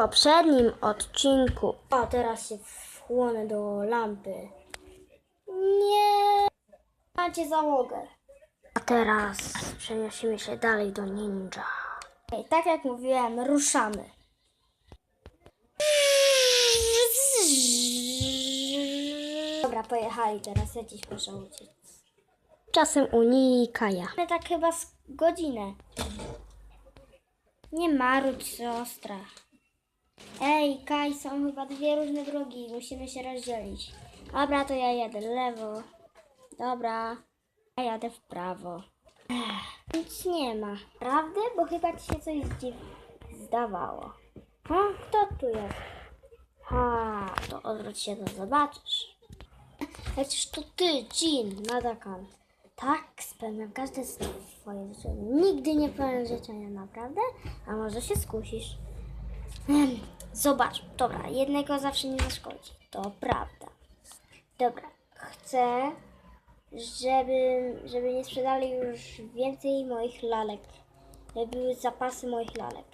poprzednim odcinku. O, teraz się wchłonę do lampy. Nie. Macie załogę. A teraz przeniosimy się dalej do ninja. Ej, tak jak mówiłem, ruszamy. Dobra, pojechali teraz, ja dziś muszę uciec. Czasem unikaja. My tak chyba z godzinę. Nie marudź, siostra. Ej, Kaj, są chyba dwie różne drogi. Musimy się rozdzielić. Dobra, to ja jadę lewo. Dobra, ja jadę w prawo. Ech, nic nie ma. Prawda? Bo chyba ci się coś zdawało. Ha? Kto tu jest? Ha, to odwróć się, to zobaczysz. Przecież to ty, Jean, Nadakan. Tak, spełniam każde swoje życzenie. Nigdy nie pełen życzenia, naprawdę? A może się skusisz? Zobacz, dobra, jednego zawsze nie zaszkodzi. To prawda. Dobra, chcę, żeby, żeby nie sprzedali już więcej moich lalek. Żeby były zapasy moich lalek.